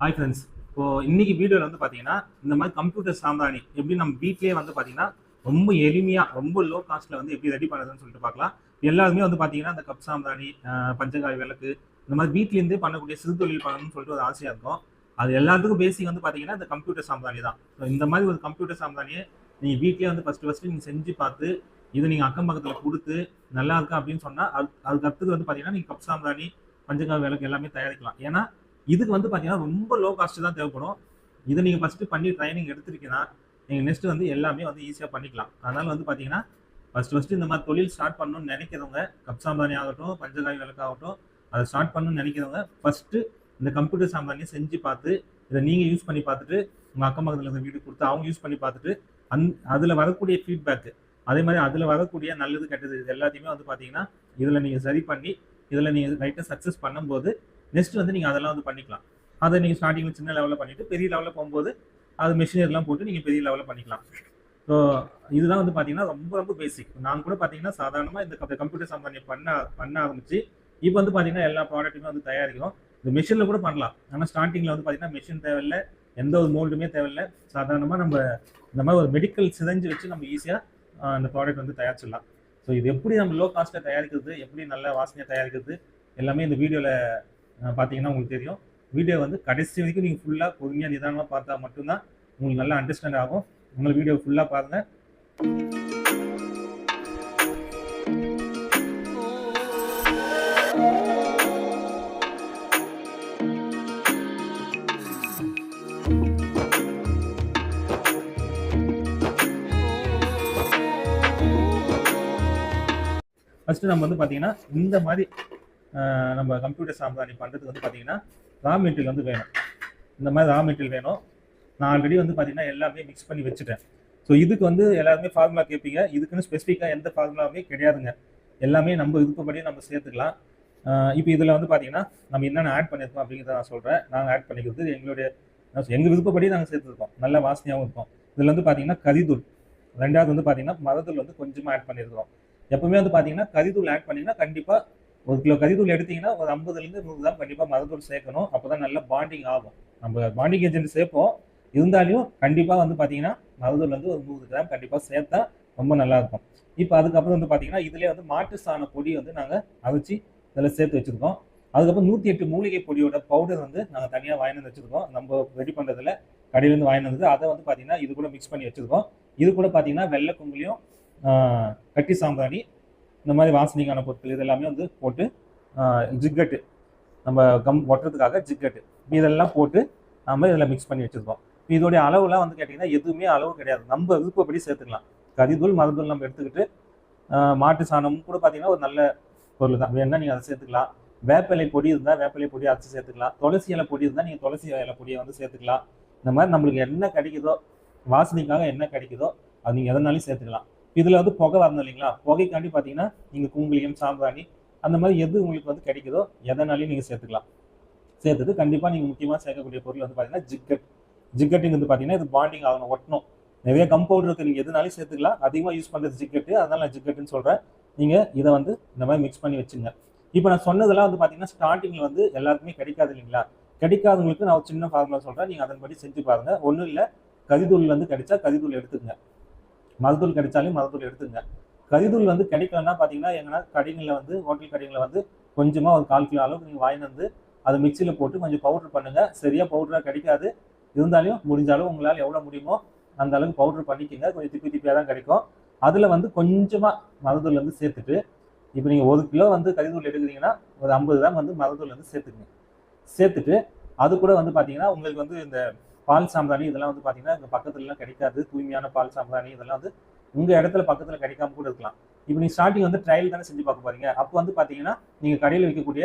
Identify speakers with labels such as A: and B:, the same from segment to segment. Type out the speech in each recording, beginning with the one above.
A: Hi friends இப்போ இன்னைக்கு வீடியோவில் வந்து பார்த்தீங்கன்னா இந்த மாதிரி கம்ப்யூட்டர் சாம்பிராணி எப்படி நம்ம வீட்லேயே வந்து பார்த்தீங்கன்னா ரொம்ப எளிமையாக ரொம்ப லோ காஸ்ட்டில் வந்து எப்படி ரெடி பண்ணுறதுன்னு சொல்லிட்டு பார்க்கலாம் எல்லாருமே வந்து பார்த்தீங்கன்னா இந்த கப் சாம்பிராணி பஞ்சகாய் விளக்கு இந்த மாதிரி வீட்லேருந்தே பண்ணக்கூடிய சிறு தொழில் பண்ணணும்னு சொல்லிட்டு ஒரு ஆசையாக இருக்கும். அது எல்லாத்துக்கும் பேசிக் வந்து பார்த்தீங்கன்னா இந்த கம்ப்யூட்டர் சாம்பிராணி தான். ஸோ இந்த மாதிரி ஒரு கம்ப்யூட்டர் சாம்பிராணியை நீங்கள் வீட்லேயே வந்து ஃபஸ்ட்டு ஃபஸ்ட்டு நீங்கள் செஞ்சு பார்த்து இதை நீங்கள் அக்கம் பக்கத்தில் கொடுத்து நல்லா இருக்கா அப்படின்னு சொன்னால் அது அதுக்கு அடுத்தது வந்து பார்த்தீங்கன்னா நீங்கள் கப் சாம்பிராணி பஞ்சகாய் விளக்கு எல்லாமே தயாரிக்கலாம். ஏன்னா இதுக்கு வந்து பார்த்தீங்கன்னா ரொம்ப லோ காஸ்ட் தான் தேவைப்படும். இதை நீங்கள் ஃபஸ்ட்டு பண்ணி ட்ரைனிங் எடுத்துருக்கீங்கன்னா நீங்கள் நெக்ஸ்ட் வந்து எல்லாமே வந்து ஈஸியாக பண்ணிக்கலாம். அதனால் வந்து பார்த்தீங்கன்னா ஃபஸ்ட்டு ஃபஸ்ட்டு இந்த மாதிரி தொழில் ஸ்டார்ட் பண்ணணும்னு நினைக்கிறவங்க கப் சாம்பிராணி ஆகட்டும் பஞ்சகாய் விளக்காகட்டும் அதை ஸ்டார்ட் பண்ணணும்னு நினைக்கிறவங்க ஃபஸ்ட்டு இந்த கம்ப்யூட்டர் சாம்பிராணியை செஞ்சு பார்த்து இதை நீங்கள் யூஸ் பண்ணி பார்த்துட்டு உங்கள் அக்கம் பக்கத்தில் இருக்க வீடு கொடுத்து அவங்க யூஸ் பண்ணி பார்த்துட்டு அந் அதில் வரக்கூடிய ஃபீட்பேக்கு அதே மாதிரி அதில் வரக்கூடிய நல்லது கெட்டது இது எல்லாத்தையுமே வந்து பார்த்தீங்கன்னா இதில் நீங்கள் சரி பண்ணி இதில் நீங்கள் ரைட்டாக சக்ஸஸ் பண்ணும்போது நெக்ஸ்ட் வந்து நீங்கள் அதெல்லாம் வந்து பண்ணிக்கலாம். அதை நீங்கள் ஸ்டார்டிங்கில் சின்ன லெவலில் பண்ணிவிட்டு பெரிய லெவலில் போகும்போது அது மிஷினரிலாம் போட்டு நீங்கள் பெரிய லெவலில் பண்ணிக்கலாம். ஸோ இதுதான் வந்து பார்த்தீங்கன்னா ரொம்ப ரொம்ப பேசிக் நான் கூட பார்த்தீங்கன்னா சாதாரணமாக இந்த கம்ப்யூட்டர் சம்பந்தம் பண்ண பண்ண ஆரம்பிச்சு இப்போ வந்து பார்த்தீங்கன்னா எல்லா ப்ராடக்ட்டுமே வந்து தயாரிக்கிறோம். இந்த மிஷினில் கூட பண்ணலாம். ஆனால் ஸ்டார்டிங்கில் வந்து பார்த்தீங்கன்னா மிஷின் தேவையில்லை எந்த ஒரு மோல்டுமே தேவையில்லை. சாதாரணமாக நம்ம இந்த மாதிரி ஒரு மெடிக்கல் சிதைஞ்சு வச்சு நம்ம ஈஸியாக அந்த ப்ராடக்ட் வந்து தயாரிச்சிடலாம். ஸோ இது எப்படி நம்ம லோ காஸ்ட்டில் தயாரிக்கிறது எப்படி நல்ல வாசனையாக தயாரிக்கிறது எல்லாமே இந்த வீடியோவில் பார்த்தீங்கன்னா உங்களுக்கு தெரியும். வீடியோ வந்து கடைசி வரைக்கும் நீங்கள் ஃபுல்லாக பொறுமையாக நிதானமாக பார்த்தா மட்டும்தான் உங்களுக்கு நல்லா அண்டர்ஸ்டாண்ட் ஆகும். உங்களை வீடியோ ஃபுல்லாக பாருங்கள் ஃபஸ்ட்டு நம்ம வந்து பார்த்தீங்கன்னா இந்த மாதிரி நம்ம கம்ப்யூட்டர் சாம்பிராணி பண்ணுறதுக்கு வந்து பார்த்தீங்கன்னா ரா மெட்டீரியல் வந்து வேணும். இந்த மாதிரி ரா மெட்டீரியல் வேணும். நான் ஆல்ரெடி வந்து பார்த்தீங்கன்னா எல்லாமே மிக்ஸ் பண்ணி வச்சுட்டேன். ஸோ இதுக்கு வந்து எல்லாருமே ஃபார்முலா கேட்பீங்க. இதுக்குன்னு ஸ்பெசிஃபிக்காக எந்த ஃபார்முலாவுமே கிடையாதுங்க. எல்லாமே நம்ம விருப்பப்படி நம்ம சேர்த்துக்கலாம். இப்போ இதில் வந்து பார்த்தீங்கன்னா நம்ம என்னென்ன ஆட் பண்ணியிருக்கோம் அப்படிங்கிறத நான் சொல்கிறேன் நாங்கள் ஆட் பண்ணிக்கிறது எங்களுடைய எங்கள் விருப்பப்படி நாங்கள் சேர்த்துருக்கோம். நல்ல வாசனையாகவும் இருக்கும். இதில் வந்து பார்த்தீங்கன்னா கரிதூள். ரெண்டாவது வந்து பார்த்தீங்கன்னா மரத்தூள் வந்து கொஞ்சமாக ஆட் பண்ணியிருக்கிறோம் எப்பவுமே வந்து பார்த்தீங்கன்னா கரிதூள் ஆட் பண்ணீங்கன்னா கண்டிப்பாக ஒரு கிலோ கரிதூள் எடுத்தீங்கன்னா ஒரு ஐம்பதுலேருந்து நூறு கிராம் கண்டிப்பாக மரத்தூள் சேர்க்கணும். அப்போ தான் நல்லா பாண்டிங் ஆகும். நம்ம பாண்டிங் ஏஜென்ட் சேர்ப்போம். இருந்தாலும் கண்டிப்பாக வந்து பார்த்தீங்கன்னா மருதூள் வந்து ஒரு நூறு கிராம் கண்டிப்பாக சேர்த்தா ரொம்ப நல்லா இருக்கும். இப்போ அதுக்கப்புறம் வந்து பார்த்தீங்கன்னா இதுலேயே வந்து மாட்டு சாண பொடி வந்து நாங்கள் அரைச்சி இதில் சேர்த்து வச்சுருக்கோம். அதுக்கப்புறம் நூற்றி எட்டு மூலிகை பொடியோட பவுடர் வந்து நாங்கள் தனியாக வாங்கி வந்து வச்சுருக்கோம். நம்ம ரெடி பண்ணுறதுல கடையிலேருந்து வாங்கினது வந்தது அதை வந்து பார்த்தீங்கன்னா இது கூட மிக்ஸ் பண்ணி வச்சுருக்கோம். இது கூட பார்த்தீங்கன்னா வெள்ளை குங்குலியும் கட்டி சாம்பிராணி இந்த மாதிரி வாசனைக்கான பொருட்கள் இது எல்லாமே வந்து போட்டு ஜிக்கட்டு. நம்ம கம் ஒட்டுறதுக்காக ஜிக்கட்டு. இதெல்லாம் போட்டு நம்ம இதில் மிக்ஸ் பண்ணி வச்சுருக்கோம். இதோடைய அளவுலாம் வந்து கேட்டிங்கன்னா எதுவுமே அளவு கிடையாது. நம்ம விருப்பப்படி சேர்த்துக்கலாம். கரிதூள் மருந்தூள் நம்ம எடுத்துக்கிட்டு மாட்டு சாணமும் கூட பார்த்தீங்கன்னா ஒரு நல்ல பொருள் தான். வேணால் நீங்கள் அதை சேர்த்துக்கலாம். வேப்பிலை பொடி இருந்தால் வேப்பிலை பொடி அரைச்சி சேர்த்துக்கலாம். துளசி இலை பொடி இருந்தால் நீங்கள் துளசி இலை பொடியை வந்து சேர்த்துக்கலாம். இந்த மாதிரி நம்மளுக்கு என்ன கிடைக்குதோ வாசனைக்காக என்ன கிடைக்குதோ அது நீங்கள் எதனாலையும் சேர்த்துக்கலாம். இதில் வந்து புகை வரணும் இல்லைங்களா? புகைக்காண்டி பார்த்தீங்கன்னா நீங்கள் குங்குளியம் சாம்பிராணி அந்த மாதிரி எது உங்களுக்கு வந்து கிடைக்குதோ எதனாலையும் நீங்கள் சேர்த்துக்கலாம். சேர்த்துட்டு கண்டிப்பாக நீங்கள் முக்கியமாக சேர்க்கக்கூடிய பொருள் வந்து பார்த்தீங்கன்னா ஜிக்கட். ஜிக்கெட்டிங் வந்து பார்த்தீங்கன்னா இது பாண்டிங் ஆகணும் ஒட்டணும். நிறைய கம்பவுண்டர் இருக்கு நீங்கள் எதுனாலும் சேர்த்துக்கலாம். அதிகமாக யூஸ் பண்ணுறது ஜிக்கெட்டு. அதனால நான் ஜிக்கெட்டுன்னு சொல்கிறேன் நீங்கள் இதை வந்து இந்த மாதிரி மிக்ஸ் பண்ணி வச்சுங்க. இப்போ நான் சொன்னதெல்லாம் வந்து பார்த்தீங்கன்னா ஸ்டார்டிங்கில் வந்து எல்லாருக்குமே கிடைக்காது இல்லைங்களா? கிடைக்காதவங்களுக்கு நான் ஒரு சின்ன ஃபார்முலா சொல்கிறேன் நீங்கள் அதன்படி செஞ்சு பாருங்கள் ஒன்றும் இல்லை கதிதூள் வந்து கிடைச்சா கதிதூள் எடுத்துக்கங்க. மருதூள் கிடைச்சாலும் மருதூள் எடுத்துங்க. கரிதூள் வந்து கிடைக்கலன்னா பார்த்தீங்கன்னா எங்கன்னா கடைகளில் வந்து ஹோட்டல் கடைகளில் வந்து கொஞ்சமாக ஒரு கால் கிலோ அளவுக்கு நீங்கள் வாங்கிட்டு வந்து அதை மிக்சியில் போட்டு கொஞ்சம் பவுடர் பண்ணுங்கள் சரியாக பவுடராக கிடைக்காது. இருந்தாலும் முடிஞ்சாலும் உங்களால் எவ்வளோ முடியுமோ அந்த அளவுக்கு பவுடர் பண்ணிக்கோங்க. கொஞ்சம் திப்பி திப்பியாக தான் கிடைக்கும். அதில் வந்து கொஞ்சமாக மதத்தூள் வந்து சேர்த்துட்டு இப்போ நீங்கள் ஒரு கிலோ வந்து கரிதூள் எடுக்கிறீங்கன்னா ஒரு ஐம்பது கிராம் வந்து மருதூள் வந்து சேர்த்துக்குங்க. சேர்த்துட்டு அது கூட வந்து பார்த்தீங்கன்னா உங்களுக்கு வந்து இந்த பால் சாம்பிராணி இதெல்லாம் வந்து பார்த்தீங்கன்னா இந்த பக்கத்துலலாம் கிடைக்காது. தூய்மையான பால் சாம்பிராணி இதெல்லாம் வந்து உங்கள் இடத்துல பக்கத்தில் கிடைக்காம கூட இருக்கலாம். இப்போ நீங்கள் ஸ்டார்டிங் வந்து ட்ரையல் தானே செஞ்சு பார்க்க போறீங்க. அப்போ வந்து பார்த்தீங்கன்னா நீங்கள் கடையில் வைக்கக்கூடிய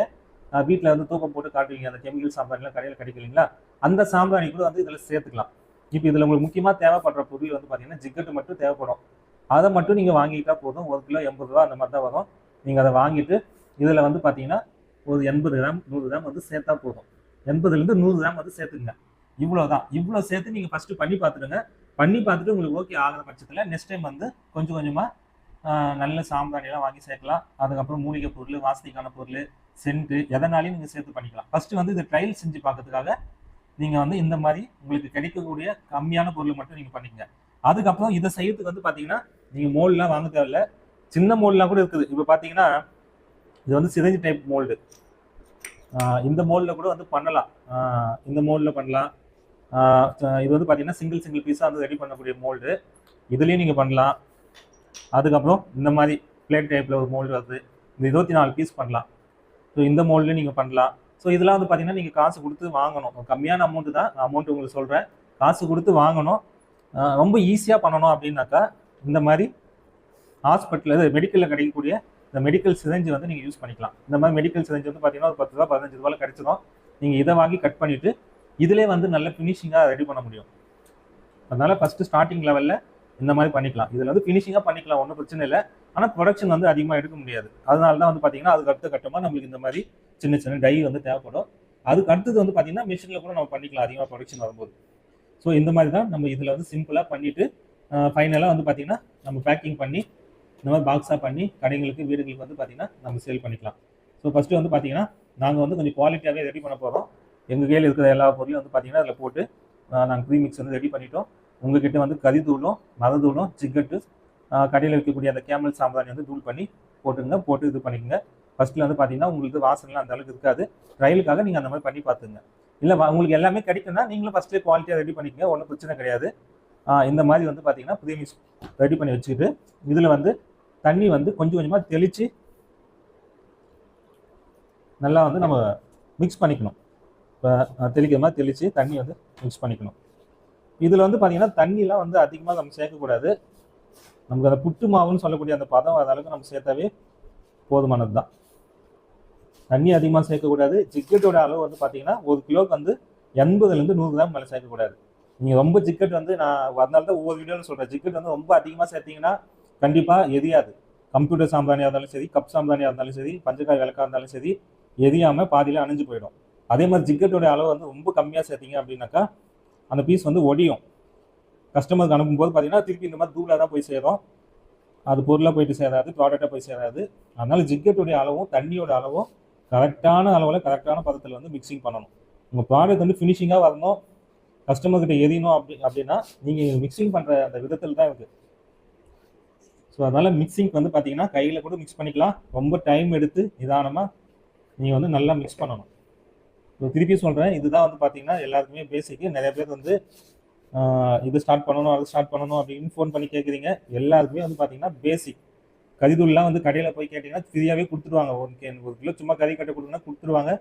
A: வீட்டில் வந்து தூக்கம் போட்டு காட்டுவீங்க. அந்த கெமிக்கல் சாம்பிராணிலாம் கடையில் கிடைக்கலீங்களா அந்த சாம்பிராணி கூட வந்து இதில் சேர்த்துக்கலாம். இப்போ இதில் உங்களுக்கு முக்கியமாக தேவைப்படுற பொருள் வந்து பார்த்தீங்கன்னா ஜிக்கெட்டு மட்டும் தேவைப்படும். அதை மட்டும் நீங்கள் வாங்கிட்டா போதும். ஒரு கிலோ எண்பது ரூபா அந்த மாதிரி தான் வரும். நீங்கள் அதை வாங்கிட்டு இதில் வந்து பார்த்தீங்கன்னா ஒரு எண்பது கிராம் நூறு கிராம் வந்து சேர்த்தா போதும். எண்பதுலேருந்து நூறு கிராம் வந்து சேர்த்துங்க இவ்வளோதான் இவ்வளோ சேர்த்து நீங்கள் ஃபஸ்ட்டு பண்ணி பார்த்துடுங்க. பண்ணி பார்த்துட்டு உங்களுக்கு ஓகே ஆகிற பட்சத்தில் நெக்ஸ்ட் டைம் வந்து கொஞ்சம் கொஞ்சமாக நல்ல சாம்பிராணியெல்லாம் வாங்கி சேர்க்கலாம். அதுக்கப்புறம் மூலிகை பொருள் வாசனைக்கான பொருள் சென்ட்டு எதனாலையும் நீங்கள் சேர்த்து பண்ணிக்கலாம். ஃபர்ஸ்ட் வந்து இது ட்ரையல் செஞ்சு பார்க்கறதுக்காக நீங்கள் வந்து இந்த மாதிரி உங்களுக்கு கிடைக்கக்கூடிய கம்மியான பொருள் மட்டும் நீங்கள் பண்ணிக்கங்க. அதுக்கப்புறம் இதை செய்யறதுக்கு வந்து பார்த்தீங்கன்னா நீங்கள் மோல்லாம் வாங்க தேவையில்ல. சின்ன மோல்ட்லாம் கூட இருக்குது. இப்போ பார்த்தீங்கன்னா இது வந்து சிரஞ்சு டைப் மோல்டு இந்த மோல்டில் கூட வந்து பண்ணலாம். இந்த மோல்டில் பண்ணலாம். இது வந்து பார்த்தீங்கன்னா சிங்கிள் சிங்கிள் பீஸாக வந்து ரெடி பண்ணக்கூடிய மோல்டு இதுலேயும் நீங்கள் பண்ணலாம். அதுக்கப்புறம் இந்த மாதிரி பிளேட் டைப்பில் ஒரு மோல்டு வருது. இந்த இருபத்தி நாலு பீஸ் பண்ணலாம். ஸோ இந்த மோல்ட்லேயும் நீங்கள் பண்ணலாம். ஸோ இதெல்லாம் வந்து பார்த்தீங்கன்னா நீங்கள் காசு கொடுத்து வாங்கணும். கம்மியான அமௌண்ட்டு தான். நான் அமௌண்ட் உங்களுக்கு சொல்கிறேன் காசு கொடுத்து வாங்கணும். ரொம்ப ஈஸியாக பண்ணணும் அப்படின்னாக்கா இந்த மாதிரி ஹாஸ்பிட்டலில் மெடிக்கலில் கிடைக்கக்கூடிய இந்த மெடிக்கல் சிரஞ்சு வந்து நீங்கள் யூஸ் பண்ணிக்கலாம். இந்த மாதிரி மெடிக்கல் சிரஞ்சு வந்து பார்த்தீங்கன்னா ஒரு பத்து ரூபா பதினஞ்சு ரூபாயில் கிடைச்சிடும் நீங்கள் இதை வாங்கி கட் பண்ணிவிட்டு இதிலே வந்து நல்ல ஃபினிஷிங்காக ரெடி பண்ண முடியும். அதனால ஃபஸ்ட்டு ஸ்டார்டிங் லெவலில் இந்த மாதிரி பண்ணிக்கலாம். இதில் வந்து ஃபினிஷிங்காக பண்ணிக்கலாம் ஒன்றும் பிரச்சனை இல்லை. ஆனால் ப்ரொடக்ஷன் வந்து அதிகமாக எடுக்க முடியாது. அதனால தான் வந்து பார்த்தீங்கன்னா அதுக்கு அடுத்த கட்டமாக நம்மளுக்கு இந்த மாதிரி சின்ன சின்ன டை வந்து தேவைப்படும். அதுக்கு அடுத்தது வந்து பார்த்தீங்கன்னா மிஷினில் கூட நம்ம பண்ணிக்கலாம். அதிகமாக ப்ரொடக்ஷன் வரும்போது. ஸோ இந்த மாதிரி தான் நம்ம இதில் வந்து சிம்பிளாக பண்ணிவிட்டு ஃபைனலாக வந்து பார்த்தீங்கன்னா நம்ம பேக்கிங் பண்ணி இந்த மாதிரி பாக்ஸாக பண்ணி கடைங்களுக்கு வீடுகளுக்கு வந்து பார்த்தீங்கன்னா நம்ம சேல் பண்ணிக்கலாம். ஸோ ஃபஸ்ட்டு வந்து பார்த்தீங்கன்னா நாங்கள் வந்து கொஞ்சம் குவாலிட்டியாகவே ரெடி பண்ண போகிறோம் எங்கள் கையில் இருக்கிற எல்லா பொருளையும் வந்து பார்த்தீங்கன்னா அதில் போட்டு நாங்கள் ப்ரீமிக்ஸ் வந்து ரெடி பண்ணிட்டோம். உங்ககிட்ட வந்து கறித்தூளும் மரதூளும் ஜிக்கட்டு கடையில் வைக்கக்கூடிய அந்த கேமல் சாம்பிராணி வந்து தூள் பண்ணி போட்டுருங்க போட்டு இது பண்ணிக்கோங்க. ஃபஸ்ட்டில் வந்து பார்த்தீங்கன்னா உங்களுக்கு வாசனைலாம் அந்த அளவுக்கு இருக்காது. ட்ரையலுக்காக நீங்கள் அந்த மாதிரி பண்ணி பார்த்துங்க இல்லை உங்களுக்கு எல்லாமே கிடைக்குன்னா நீங்களும் ஃபஸ்ட்டே குவாலிட்டியாக ரெடி பண்ணிக்கங்க ஒன்றும் பிரச்சனை கிடையாது. இந்த மாதிரி வந்து பார்த்தீங்கன்னா ப்ரீமிக்ஸ் ரெடி பண்ணி வச்சுக்கிட்டு இதில் வந்து தண்ணி வந்து கொஞ்சம் கொஞ்சமாக தெளித்து நல்லா வந்து நம்ம மிக்ஸ் பண்ணிக்கணும். இப்போ தெளிக்கிற மாதிரி தெளித்து தண்ணி வந்து மிக்ஸ் பண்ணிக்கணும். இதில் வந்து பார்த்தீங்கன்னா தண்ணிலாம் வந்து அதிகமாக நம்ம சேர்க்கக்கூடாது. நமக்கு அந்த புட்டு மாவுன்னு சொல்லக்கூடிய அந்த பதம் அது அளவுக்கு நம்ம சேர்த்தாவே போதுமானது தான் தண்ணி அதிகமாக சேர்க்கக்கூடாது. ஜிக்கெட்டோட அளவு வந்து பார்த்தீங்கன்னா ஒரு கிலோக்கு வந்து எண்பதுலேருந்து நூறு கிராம் மேலே சேர்க்கக்கூடாது. நீங்கள் ரொம்ப ஜிக்கெட் வந்து நான் அதனால தான் ஒவ்வொரு வீடியோவில் சொல்கிறேன் ஜிக்கெட் வந்து ரொம்ப அதிகமாக சேர்த்தீங்கன்னா கண்டிப்பாக எரியாது. கம்ப்யூட்டர் சாம்பிராணியாக இருந்தாலும் சரி கப் சாம்பிராணியாக இருந்தாலும் சரி பஞ்சக்காய் விளக்கா இருந்தாலும் சரி எரியாமல் பாதியில் அணைஞ்சு போயிடும். அதே மாதிரி ஜிக்கெட்டுடைய அளவு வந்து ரொம்ப கம்மியாக சேர்த்தீங்க அப்படின்னாக்கா அந்த பீஸ் வந்து ஒடியும். கஸ்டமருக்கு அனுப்பும்போது பார்த்தீங்கன்னா திருப்பி இந்த மாதிரி தூளாக தான் போய் சேரும். அது பொருளாக போயிட்டு சேராது ப்ராடக்டாக போய் சேராது. அதனால் ஜிக்கெட்டுடைய அளவும் தண்ணியோட அளவும் கரெக்டான அளவில் கரெக்டான பதத்தில் வந்து மிக்சிங் பண்ணணும். உங்கள் ப்ராடக்ட் வந்து ஃபினிஷிங்காக வரணும். கஸ்டமர்கிட்ட எரியணும் அப்படி அப்படின்னா நீங்கள் மிக்சிங் பண்ணுற அந்த விதத்தில் தான் இருக்குது ஸோ அதனால் மிக்சிங் வந்து பார்த்தீங்கன்னா கையில் கூட மிக்ஸ் பண்ணிக்கலாம். ரொம்ப டைம் எடுத்து நிதானமாக நீங்கள் வந்து நல்லா மிக்ஸ் பண்ணணும். திருப்பி சொல்கிறேன் இதுதான் வந்து பார்த்தீங்கன்னா எல்லாருக்குமே பேசிக்கு நிறைய பேர் வந்து இது ஸ்டார்ட் பண்ணணும் அது ஸ்டார்ட் பண்ணணும் அப்படின்னு ஃபோன் பண்ணி கேட்குறீங்க எல்லாருக்குமே வந்து பார்த்தீங்கன்னா பேசிக் கறிதூள்லாம் வந்து கடையில் போய் கேட்டிங்கன்னா ஃப்ரீயாகவே கொடுத்துருவாங்க. ஒன் கே ஒரு கிலோ சும்மா கறி கட்டை கொடுங்கன்னா கொடுத்துருவாங்க.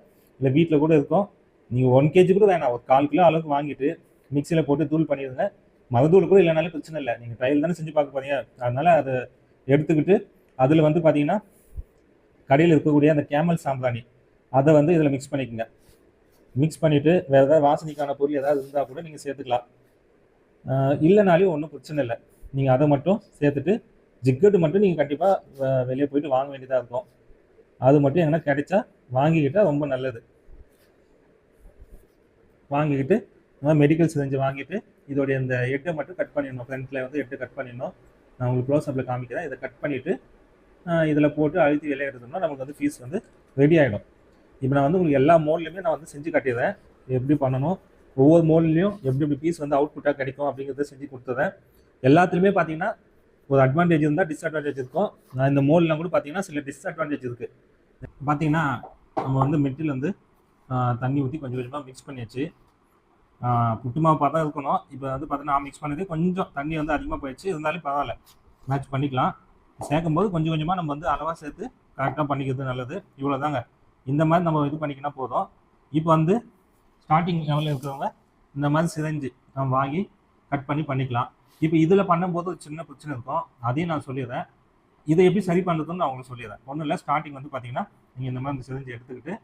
A: இல்லை வீட்டில் கூட இருக்கும். நீங்கள் ஒன் கேஜி கூட வேணாம். ஒரு கால் கிலோ அளவுக்கு வாங்கிட்டு மிக்சியில் போட்டு தூள் பண்ணிடுங்க. மதத்தூள் கூட இல்லைனாலும் பிரச்சனை இல்லை. நீங்கள் ட்ரையல் தானே செஞ்சு பார்க்க போறீங்க. அதனால் அதை எடுத்துக்கிட்டு அதில் வந்து பார்த்தீங்கன்னா கடையில் இருக்கக்கூடிய அந்த கேமல் சாம்பிராணி அதை வந்து இதில் மிக்ஸ் பண்ணிக்கோங்க. மிக்ஸ் பண்ணிவிட்டு வேறு ஏதாவது வாசனைக்கான பொருள் ஏதாவது இருந்தால் கூட நீங்கள் சேர்த்துக்கலாம். இல்லைனாலையும் ஒன்றும் பிரச்சனை இல்லை. நீங்கள் அதை மட்டும் சேர்த்துட்டு ஜிக்கெட்டு மட்டும் நீங்கள் கண்டிப்பாக வெளியே போயிட்டு வாங்க வேண்டியதாக இருக்கும். அது மட்டும் எங்கன்னா கிடைச்சா வாங்கிக்கிட்டால் ரொம்ப நல்லது. வாங்கிக்கிட்டு மெடிக்கல் செஞ்சு வாங்கிட்டு இதோடைய இந்த எட்டை மட்டும் கட் பண்ணிடணும். ஃப்ரண்ட்டில் வந்து எட்டு கட் பண்ணிடணும். நான் உங்களுக்கு க்ளோஸ்அப்பில் காமிக்கிறேன். இதை கட் பண்ணிவிட்டு இதில் போட்டு அழுத்தி வெளியே எடுத்தோம்னா நமக்கு வந்து ஃபீஸ் வந்து ரெடி ஆகிடும் இப்போ நான் வந்து உங்களுக்கு எல்லா மோட்லையுமே நான் வந்து செஞ்சு காட்டிடுறேன். எப்படி பண்ணணும்? ஒவ்வொரு மோட்லையும் எப்படி எப்படி பீஸ் வந்து அவுட்புட்டாக கிடைக்கும் அப்படிங்கிறத செஞ்சு கொடுத்துறேன் எல்லாத்துலேயுமே பார்த்தீங்கன்னா ஒரு அட்வான்டேஜ் இருந்தால் டிஸ்அட்வான்டேஜ் இருக்கும். நான் இந்த மோட்லாம் கூட பார்த்தீங்கன்னா சில டிஸ்அட்வான்டேஜ் இருக்குது பார்த்தீங்கன்னா நம்ம வந்து மெட்டில் வந்து தண்ணி ஊற்றி கொஞ்சம் கொஞ்சமாக மிக்ஸ் பண்ணியாச்சு. ஆஹ், புட்டு மாவு பார்த்தா இருக்கணும். இப்போ வந்து பார்த்தீங்கன்னா நான் மிக்ஸ் பண்ணது கொஞ்சம் தண்ணி வந்து அதிகமாக போயிடுச்சு. இருந்தாலும் பரவாயில்ல. மேட்ச் பண்ணிக்கலாம். சேர்க்கும் போது கொஞ்சம் கொஞ்சமாக நம்ம வந்து அளவாக சேர்த்து கரெக்டாக பண்ணிக்கிறது நல்லது. இவ்வளோதாங்க இந்த மாதிரி நம்ம இது பண்ணிக்கினா போதும். இப்போ வந்து ஸ்டார்டிங் லெவலில் இருக்கிறவங்க இந்த மாதிரி சிதைஞ்சு நம்ம வாங்கி கட் பண்ணி பண்ணிக்கலாம். இப்போ இதில் பண்ணும்போது ஒரு சின்ன பிரச்சனை இருக்கும். அதையும் நான் சொல்லிடுறேன். இதை எப்படி சரி பண்ணுறதுன்னு நான் உங்களுக்கு சொல்லிடுறேன். ஒன்றும் இல்லை ஸ்டார்டிங் வந்து பார்த்தீங்கன்னா நீங்கள் இந்த மாதிரி இந்த சிரஞ்சு எடுத்துக்கிட்டு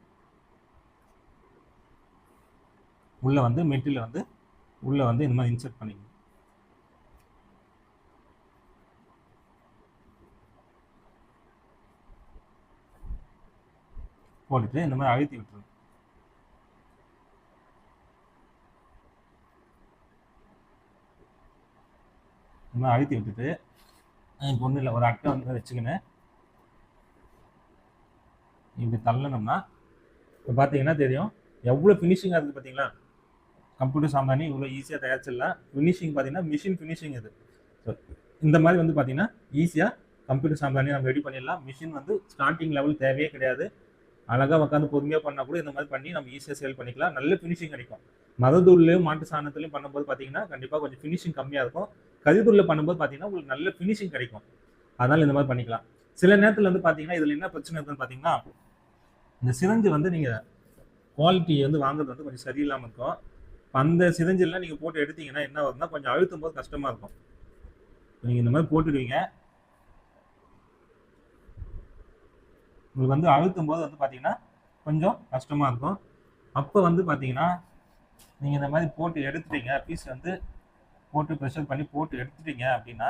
A: உள்ளே வந்து மெட்டில் வந்து உள்ளே வந்து இந்த மாதிரி இன்சர்ட் பண்ணிக்கணும். போட்டுட்டு இந்த மாதிரி அழுத்தி விட்டுருங்க இந்த மாதிரி அழுத்தி விட்டுட்டு இப்போ ஒன்றும் இல்லை ஒரு அட்டை வந்து வச்சுக்கினேன். இப்படி தள்ளணும்னா இப்போ பார்த்தீங்கன்னா தெரியும் எவ்வளோ ஃபினிஷிங்காக இருக்குது பார்த்தீங்களா கம்ப்யூட்டர் சாம்பானி இவ்வளோ ஈஸியாக தயாரிச்சிடலாம். ஃபினிஷிங் பார்த்தீங்கன்னா மிஷின் ஃபினிஷிங் இது. இந்த மாதிரி வந்து பார்த்தீங்கன்னா ஈஸியாக கம்ப்யூட்டர் சாம்பானி நம்ம ரெடி பண்ணிடலாம். மிஷின் வந்து ஸ்டார்டிங் லெவல் தேவையே கிடையாது. அழகாக உட்காந்து பொறுமையாக பண்ணால் கூட இந்த மாதிரி பண்ணி நம்ம ஈஸியாக சேல் பண்ணிக்கலாம். நல்ல ஃபினிஷிங் கிடைக்கும். மதத்தூள்லையும் மாட்டு சாணத்துலையும் பண்ணும்போது பார்த்தீங்கன்னா கண்டிப்பாக கொஞ்சம் ஃபினிஷிங் கம்மியாக இருக்கும். கரிதூரில் பண்ணும்போது பார்த்தீங்கன்னா உங்களுக்கு நல்ல ஃபினிஷிங் கிடைக்கும். அதனால் இந்த மாதிரி பண்ணிக்கலாம். சில நேரத்தில் வந்து பார்த்தீங்கன்னா இதில் என்ன பிரச்சனை இருக்குன்னு பார்த்தீங்கன்னா இந்த சிரஞ்சு வந்து நீங்கள் குவாலிட்டி வந்து வாங்குறது வந்து கொஞ்சம் சரியில்லாமல் இருக்கும். அந்த சிரஞ்செல்லாம் நீங்கள் போட்டு எடுத்தீங்கன்னா என்ன வருதுன்னா கொஞ்சம் அழுத்தும் போது கஷ்டமாக இருக்கும் நீங்கள் இந்த மாதிரி போட்டுடுவீங்க. உங்களுக்கு வந்து அழுத்தும் போது வந்து பார்த்தீங்கன்னா கொஞ்சம் கஷ்டமாக இருக்கும். அப்போ வந்து பார்த்தீங்கன்னா நீங்கள் இந்த மாதிரி போட்டு எடுத்துட்டீங்க பீஸ் வந்து போட்டு ப்ரெஷர் பண்ணி போட்டு எடுத்துட்டீங்க அப்படின்னா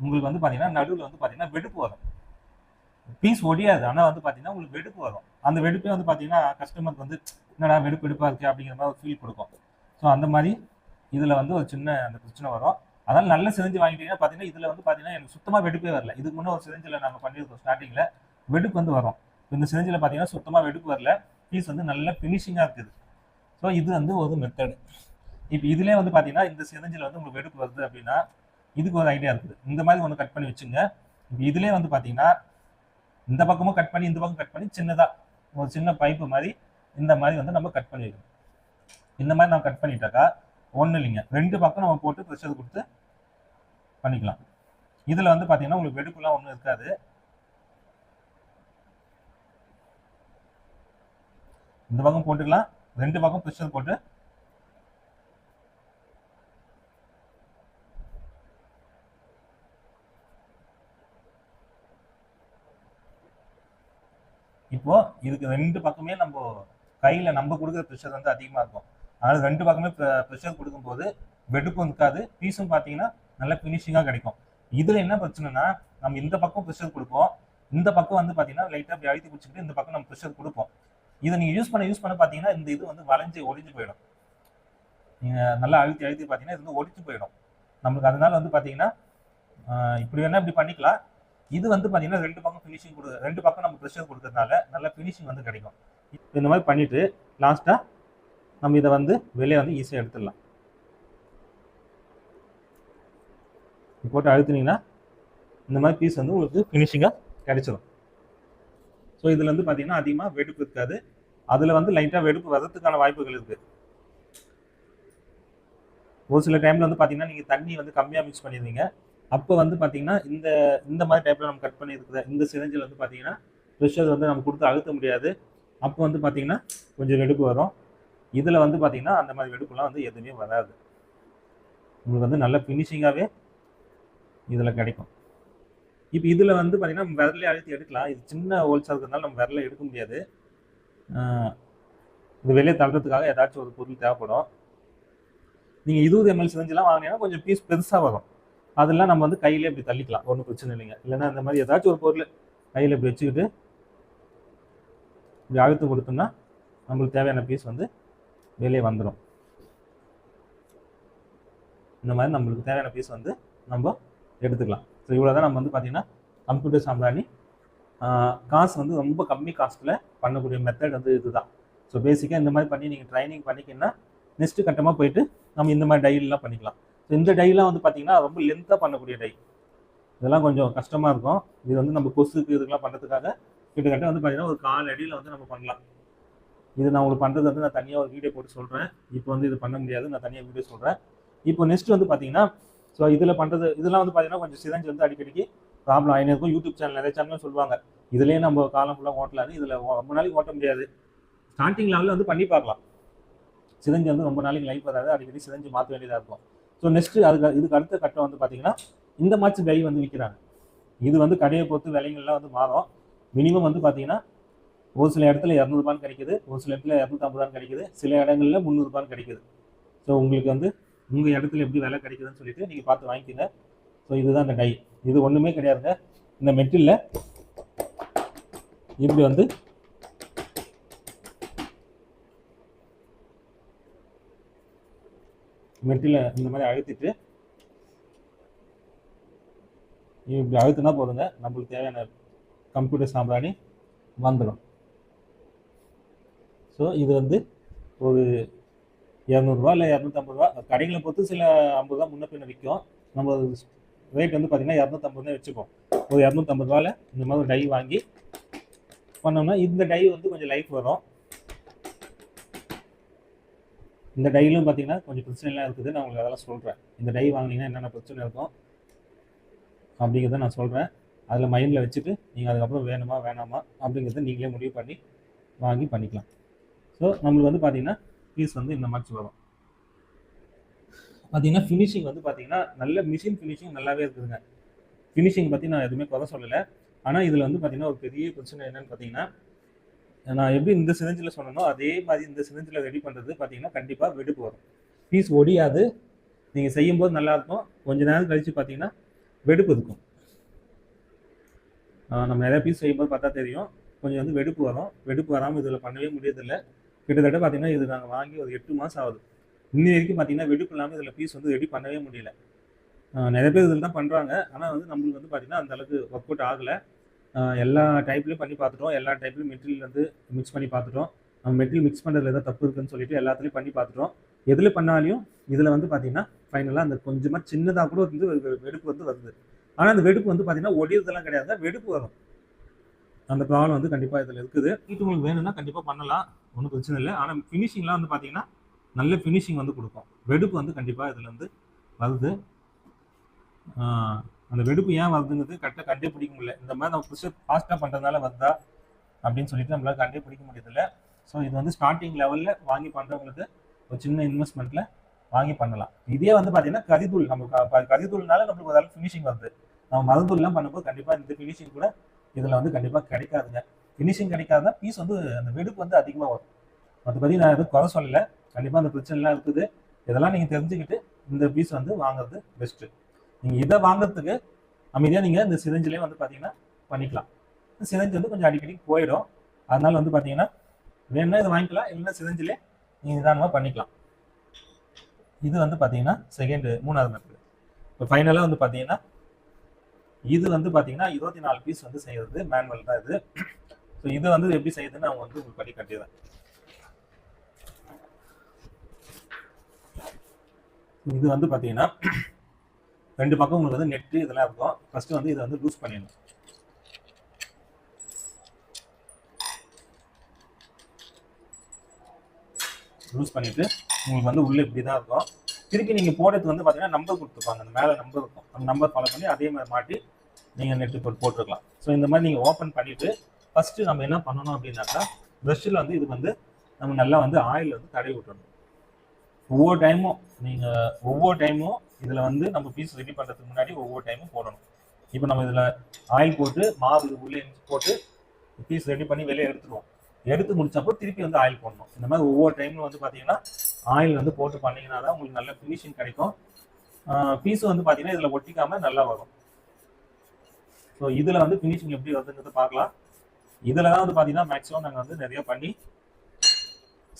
A: உங்களுக்கு வந்து பார்த்தீங்கன்னா நடுவில் வந்து பார்த்தீங்கன்னா வெடுப்பு வரும். பீஸ் ஒடியாது. ஆனால் வந்து பார்த்தீங்கன்னா உங்களுக்கு வெடுப்பு வரும். அந்த வெடுப்பே வந்து பார்த்தீங்கன்னா கஸ்டமருக்கு வந்து என்னடா வெடுப்பு வெடுப்பாக இருக்குது அப்படிங்கிற மாதிரி ஒரு ஃபீல் கொடுக்கும். ஸோ அந்த மாதிரி இதில் வந்து ஒரு சின்ன அந்த பிரச்சனை வரும். அதனால் நல்ல சிரிஞ்சு வாங்கிட்டீங்கன்னா பார்த்தீங்கன்னா இதில் வந்து பார்த்தீங்கன்னா எனக்கு சுத்தமாக வெடுப்பே வரல. இதுக்கு முன்னே ஒரு செஞ்சில் நாங்கள் பண்ணியிருக்கோம் ஸ்டார்டிங்கில் வெடுப்பு வந்து வரும். இந்த சிரிஞ்சில் பார்த்தீங்கன்னா சுத்தமாக வெடுப்பு வரல. பீஸ் வந்து நல்ல ஃபினிஷிங்காக இருக்குது. ஸோ இது வந்து ஒரு மெத்தடு இப்போ இதுலேயே வந்து பார்த்தீங்கன்னா இந்த சிரிஞ்சில் வந்து உங்களுக்கு வெடுப்பு வருது அப்படின்னா இதுக்கு ஒரு ஐடியா இருக்குது. இந்த மாதிரி ஒன்று கட் பண்ணி வச்சுங்க. இப்போ இதுலேயே வந்து பார்த்தீங்கன்னா இந்த பக்கமும் கட் பண்ணி இந்த பக்கம் கட் பண்ணி சின்னதாக ஒரு சின்ன பைப்பு மாதிரி இந்த மாதிரி வந்து நம்ம கட் பண்ணி வைக்கணும். இந்த மாதிரி நம்ம கட் பண்ணிட்டாக்கா ஒன்றும் இல்லைங்க. ரெண்டு பக்கம் நம்ம போட்டு ப்ரெஷர் கொடுத்து பண்ணிக்கலாம். இதில் வந்து பார்த்தீங்கன்னா உங்களுக்கு வெடுப்புலாம் ஒன்றும் இருக்காது. இந்த பக்கம் போட்டுக்கலாம். ரெண்டு பக்கம் ப்ரெஷர் போட்டு. இப்போ இதுக்கு ரெண்டு பக்கமே நம்ம கையில நம்ம கொடுக்குற ப்ரெஷர் வந்து அதிகமா இருக்கும். அதனால ரெண்டு பக்கமே ப்ரெஷர் கொடுக்கும்போது வெடுப்பும் இருக்காது. பீஸும் பார்த்தீங்கன்னா நல்ல ஃபினிஷிங்காக கிடைக்கும். இதுல என்ன பிரச்சனைனா நம்ம இந்த பக்கம் ப்ரெஷர் கொடுப்போம். இந்த பக்கம் வந்து பார்த்தீங்கன்னா லைட்டாக அப்படி அழுத்தி பிடிச்சிக்கிட்டு இந்த பக்கம் நம்ம ப்ரெஷர் கொடுப்போம். இதை நீங்கள் யூஸ் பண்ண யூஸ் பண்ண பார்த்தீங்கன்னா இந்த இது வந்து வளைஞ்சு ஒழிஞ்சு போயிடும். நீங்கள் நல்லா அழுத்தி அழுத்தி பார்த்தீங்கன்னா இது வந்து ஒடிஞ்சு போயிடும். நம்மளுக்கு அதனால வந்து பார்த்தீங்கன்னா இப்படி வேணா இப்படி பண்ணிக்கலாம். இது வந்து பார்த்தீங்கன்னா ரெண்டு பக்கம் ஃபினிஷிங் கொடு ரெண்டு பக்கம் நம்ம ப்ரெஷர் கொடுக்கறதுனால நல்ல ஃபினிஷிங் வந்து கிடைக்கும். இந்த மாதிரி பண்ணிட்டு லாஸ்ட்டாக நம்ம இதை வந்து வெளியே வந்து ஈஸியாக எடுத்துடலாம். போட்டு அழுத்துனீங்கன்னா இந்த மாதிரி பீஸ் வந்து உங்களுக்கு ஃபினிஷிங்காக கிடைச்சிடும் ஸோ இதில் வந்து பார்த்தீங்கன்னா அதிகமாக வெடிப்பு இருக்காது. அதில் வந்து லைட்டாக வெடுப்பு வரதுக்கான வாய்ப்புகள் இருக்குது ஒரு சில டைமில் வந்து பார்த்தீங்கன்னா நீங்கள் தண்ணி வந்து கம்மியாக மிக்ஸ் பண்ணிடுவீங்க அப்போ வந்து பார்த்தீங்கன்னா இந்த இந்த மாதிரி டைப்பில் நம்ம கட் பண்ணியிருக்கிற இந்த சிரஞ்சில் வந்து பார்த்தீங்கன்னா ப்ரெஷர் வந்து நம்ம கொடுத்து அழுத்த முடியாது. அப்போ வந்து பார்த்தீங்கன்னா கொஞ்சம் வெடுப்பு வரும். இதில் வந்து பார்த்தீங்கன்னா அந்த மாதிரி வெடுப்புலாம் வந்து எதுவுமே வராது. உங்களுக்கு வந்து நல்ல ஃபினிஷிங்காகவே இதில் கிடைக்கும். இப்போ இதில் வந்து பார்த்தீங்கன்னா நம்ம விரலே அழுத்தி எடுக்கலாம். இது சின்ன ஹோல்ஸாக இருக்கிறதுனால நம்ம விரலை எடுக்க முடியாது. இது வெளியே தள்ளுறதுக்காக ஏதாச்சும் ஒரு பொருள் தேவைப்படும். நீங்கள் இருபது எம்எல் சிரஞ்செல்லாம் வாங்கினீங்கன்னா கொஞ்சம் பீஸ் பெருசாக வரும். அதெல்லாம் நம்ம வந்து கையிலே இப்படி தள்ளிக்கலாம். ஒன்றும் பிரச்சனை இல்லைங்க. இல்லைன்னா இந்த மாதிரி ஏதாச்சும் ஒரு பொருள் கையில் இப்படி வச்சுக்கிட்டு இப்படி அழுத்தம் கொடுத்தோம்னா நம்மளுக்கு தேவையான பீஸ் வந்து வெளியே வந்துடும் இந்த மாதிரி நம்மளுக்கு தேவையான பீஸ் வந்து நம்ம எடுத்துக்கலாம். ஸோ இவ்வளோ தான் நம்ம வந்து பார்த்திங்கன்னா கம்ப்யூட்டர் சாம்பிராணி காசு வந்து ரொம்ப கம்மி காஸ்ட்டில் பண்ணக்கூடிய மெத்தட் வந்து இதுதான். ஸோ பேசிக்காக இந்த மாதிரி பண்ணி நீங்கள் ட்ரைனிங் பண்ணிக்கிங்கன்னா நெக்ஸ்ட் கட்டமாக போயிட்டு நம்ம இந்த மாதிரி டைலாம் பண்ணிக்கலாம். ஸோ இந்த டைலாம் வந்து பார்த்தீங்கன்னா ரொம்ப லென்த்தாக பண்ணக்கூடிய டை இதெல்லாம் கொஞ்சம் கஷ்டமாக இருக்கும். இது வந்து நம்ம கொசுக்கு இதுக்கெல்லாம் பண்ணுறதுக்காக கிட்டத்தட்ட வந்து பார்த்தீங்கன்னா ஒரு கால் அடியில் வந்து நம்ம பண்ணலாம். இது நான் உங்களுக்கு பண்ணுறது வந்து நான் தனியாக ஒரு வீடியோ போட்டு சொல்கிறேன் இப்போ வந்து இது பண்ண முடியாது. நான் தனியாக வீடியோ சொல்கிறேன் இப்போ நெக்ஸ்ட் வந்து பார்த்தீங்கன்னா ஸோ இதில் பண்ணுறது இதெல்லாம் வந்து பார்த்தீங்கன்னா கொஞ்சம் சிதஞ்சு வந்து அடிக்கடிக்கு ப்ராப்ளம் ஆகினே இருக்கும் யூடியூப் சேனல் நிறைய சேனல் சொல்லுவாங்க. இதுலேயே நம்ம காலம் ஃபுல்லாக ஓட்டலாது இதில் ரொம்ப நாளைக்கு ஓட்ட முடியாது. ஸ்டார்டிங் லெவலில் வந்து பண்ணி பார்க்கலாம். சிதஞ்சு வந்து ரொம்ப நாளைக்கு லைஃப் வராது. அடிக்கடி சிதஞ்சு மாற்ற வேண்டியதாக இருக்கும். ஸோ நெக்ஸ்ட் அதுக்கு இதுக்கு அடுத்த கட்டம் வந்து பார்த்தீங்கன்னா இந்த மாதிரி கை வந்து விற்கிறாங்க இது வந்து கடையை பொறுத்து விலைங்கள்லாம் வந்து மாறும். மினிமம் வந்து பார்த்தீங்கன்னா ஒரு சில இடத்துல இரநூறுபான்னு கிடைக்குது. ஒரு சில இடத்துல இரநூத்தம்பதுபான்னு கிடைக்குது. சில இடங்களில் முந்நூறுபான்னு கிடைக்குது. ஸோ உங்களுக்கு வந்து உங்கள் இடத்துல எப்படி விலை கிடைக்குதுன்னு சொல்லிட்டு நீங்கள் பார்த்து வாங்கிக்கோங்க. ஸோ இதுதான் இந்த டை இது ஒன்றுமே கிடையாதுங்க. இந்த மெட்டிலில் இப்படி வந்து மெட்டில் இந்த மாதிரி அழுத்திட்டு இப்படி அழுத்தினா போதுங்க. நம்மளுக்கு தேவையான கம்ப்யூட்டர் சாம்பிராணி வந்துடும். ஸோ இது வந்து ஒரு இரநூறுவா இல்லை இரநூத்தம்பது ரூபா. கடைகளை பொறுத்து சில ஐம்பது ரூபா முன்ன பின்ன விற்கும். நம்ம ரேட் வந்து பார்த்தீங்கன்னா இரநூத்தம்பது வச்சுப்போம் ஒரு இரநூத்தம்பது ரூபாயில் இந்த மாதிரி ஒரு டை வாங்கி பண்ணோம்னா இந்த டை வந்து கொஞ்சம் லைஃப் வரும். இந்த டைலும் பார்த்தீங்கன்னா கொஞ்சம் பிரச்சனைலாம் இருக்குது. நான் உங்களுக்கு அதெல்லாம் சொல்கிறேன் இந்த டை வாங்கினீங்கன்னா என்னென்ன பிரச்சனை இருக்கும் அப்படிங்கிறத நான் சொல்கிறேன் அதில் மைண்டில் வச்சுட்டு நீங்கள் அதுக்கப்புறம் வேணுமா வேணாமா அப்படிங்கிறத நீங்களே முடிவு பண்ணி வாங்கி பண்ணிக்கலாம். ஸோ நம்மளுக்கு வந்து பார்த்தீங்கன்னா பீஸ் வந்து இந்த மாதிரி வரும். பார்த்தீங்கன்னா ஃபினிஷிங் வந்து பார்த்தீங்கன்னா நல்ல மிஷின் ஃபினிஷிங் நல்லாவே இருக்குதுங்க. ஃபினிஷிங் பற்றி நான் எதுவுமே குறை சொல்லலை. ஆனால் இதில் வந்து பார்த்தீங்கன்னா ஒரு பெரிய பிரச்சனை என்னன்னு பார்த்தீங்கன்னா நான் எப்படி இந்த சிரிஞ்சில் சொன்னனோ அதே மாதிரி இந்த சிரிஞ்சில் ரெடி பண்ணுறது பார்த்தீங்கன்னா கண்டிப்பாக வெடிப்பு வரும். பீஸ் ஒடியாது. நீங்கள் செய்யும்போது நல்லா இருக்கும். கொஞ்ச நேரம் கழித்து பார்த்தீங்கன்னா வெடிப்பு இருக்கும். நம்ம நிறைய பீஸ் செய்யும்போது பார்த்தா தெரியும். கொஞ்சம் வந்து வெடிப்பு வரும். வெடிப்பு வராமல் இதில் பண்ணவே முடியறதில்ல. கிட்டத்தட்ட பார்த்தீங்கன்னா இது நாங்கள் வாங்கி ஒரு எட்டு மாதம் ஆகுது. இன்னி வரைக்கும் பார்த்தீங்கன்னா வெடிப்பு இல்லாமல் இதில் பீஸ் வந்து ரெடி பண்ணவே முடியல. நிறைய பேர் இதில் தான் பண்ணுறாங்க ஆனால் வந்து நம்மளுக்கு வந்து பார்த்தீங்கன்னா அந்த அளவுக்கு ஒர்க் அவுட் ஆகலை. எல்லா டைப்லையும் பண்ணி பார்த்துட்டோம் எல்லா டைப்லையும் மெட்டீரியல் வந்து மிக்ஸ் பண்ணி பார்த்துட்டோம் நம்ம மெட்டீரியல் மிக்ஸ் பண்ணுறதுல ஏதாவது தப்பு இருக்குன்னு சொல்லிட்டு எல்லாத்துலேயும் பண்ணி பார்த்துட்டோம் எதில் பண்ணாலையும் இதில் வந்து பார்த்தீங்கன்னா ஃபைனலாக அந்த கொஞ்சமாக சின்னதாக கூட வந்து வெடுப்பு வெடிப்பு வந்து வருது. ஆனால் அந்த வெடிப்பு வந்து பார்த்தீங்கன்னா ஒடியதெல்லாம் கிடையாது. வெடிப்பு வரும். அந்த ப்ராப்ளம் வந்து கண்டிப்பாக இதில் இருக்குது. இது உங்களுக்கு வேணும்னா கண்டிப்பாக பண்ணலாம். ஒன்றும் பிரச்சனை இல்லை. ஆனால் ஃபினிஷிங்லாம் வந்து பார்த்தீங்கன்னா நல்ல ஃபினிஷிங் வந்து கொடுக்கும். வெடுப்பு வந்து கண்டிப்பாக இதில் வந்து வருது. அந்த வெடுப்பு ஏன் வருதுங்கிறது கரெக்டாக கண்டுபிடிக்க முடியல. இந்த மாதிரி நம்ம புதுசாக ஃபாஸ்ட்டாக பண்ணுறதுனால வருதா அப்படின்னு சொல்லிட்டு நம்மளால கண்டுபிடிக்க முடியதில்ல ஸோ இது வந்து ஸ்டார்டிங் லெவலில் வாங்கி பண்ணுறவங்களுக்கு ஒரு சின்ன இன்வெஸ்ட்மெண்ட்டில் வாங்கி பண்ணலாம். இதே வந்து பார்த்தீங்கன்னா கரிதூள் நம்ம கரிதூள்னால நம்மளுக்கு ஒரு ஃபினிஷிங் வருது. நம்ம மருந்தூள்லாம் பண்ணும்போது கண்டிப்பாக இந்த ஃபினிஷிங் கூட இதில் வந்து கண்டிப்பாக கிடைக்காதுங்க. ஃபினிஷிங் கிடைக்காதுன்னா பீஸ் வந்து அந்த வெடுப்பு வந்து அதிகமாக வரும். மற்றபடி நான் எதுவும் குறை சொல்லலை. கண்டிப்பாக அந்த பிரச்சனைலாம் இருக்குது. இதெல்லாம் நீங்கள் தெரிஞ்சுக்கிட்டு இந்த பீஸ் வந்து வாங்குறது பெஸ்ட்டு நீங்கள் இதை வாங்குறதுக்கு அமைதியாக நீங்கள் இந்த சிரஞ்சிலே வந்து பார்த்தீங்கன்னா பண்ணிக்கலாம். சிரஞ்சு வந்து கொஞ்சம் அடிக்கடி போயிடும். அதனால வந்து பார்த்தீங்கன்னா வேணும்னா இதை வாங்கிக்கலாம் இல்லைன்னா சிதஞ்சிலே நீங்கள் நிதானமாக பண்ணிக்கலாம். இது வந்து பார்த்தீங்கன்னா செகண்ட் மூணாவது மெத்தட் இப்போ ஃபைனலாக வந்து பார்த்தீங்கன்னா இது வந்து பார்த்தீங்கன்னா இருபத்தி நாலு பீஸ் வந்து செய்யறது மேனுவல் தான் இது. ஸோ இது வந்து எப்படி செய்யுதுன்னு அவங்க வந்து உங்களுக்கு பண்ணி கட்டிடுறேன். இது வந்து பார்த்தீங்கன்னா ரெண்டு பக்கம் உங்களுக்கு வந்து நெட்டு இதெல்லாம் இருக்கும். ஃபஸ்ட்டு வந்து இதை வந்து லூஸ் பண்ணிடணும். லூஸ் பண்ணிவிட்டு உங்களுக்கு வந்து உள்ளே இப்படி தான் இருக்கும். திருப்பி நீங்கள் போடுறது வந்து பார்த்தீங்கன்னா நம்பர் கொடுத்துருப்பாங்க அந்த மேலே நம்பர் இருக்கும். அந்த நம்பர் ஃபாலோ பண்ணி அதே மாதிரி மாட்டி நீங்கள் நெட்டு போட்டு போட்டுருக்கலாம். ஸோ இந்த மாதிரி நீங்கள் ஓப்பன் பண்ணிவிட்டு ஃபஸ்ட்டு நம்ம என்ன பண்ணணும் அப்படின்னாக்கா ப்ரெஷ்ஷில் வந்து இது வந்து நம்ம நல்லா வந்து ஆயில் வந்து தடவி விட்டுறணும் ஒவ்வொரு டைமும் நீங்கள் ஒவ்வொரு டைமும் இதில் வந்து நம்ம பீஸ் ரெடி பண்ணுறதுக்கு முன்னாடி ஒவ்வொரு டைமும் போடணும். இப்போ நம்ம இதில் ஆயில் போட்டு மாவு இது உள்ளே போட்டு பீஸ் ரெடி பண்ணி வெளியே எடுத்துருவோம். எடுத்து முடிச்சப்போ திருப்பி வந்து ஆயில் போடணும். இந்த மாதிரி ஒவ்வொரு டைமில் வந்து பார்த்தீங்கன்னா ஆயில் வந்து போட்டு பண்ணீங்கன்னா தான் உங்களுக்கு நல்ல ஃபினிஷிங் கிடைக்கும். பீஸும் வந்து பார்த்தீங்கன்னா இதில் ஒட்டிக்காமல் நல்லா வரும். ஸோ இதில் வந்து ஃபினிஷிங் எப்படி வருதுங்கிறத பார்க்கலாம் இதில் தான் வந்து பார்த்தீங்கன்னா மேக்ஸிமம் நாங்கள் வந்து நிறைய பண்ணி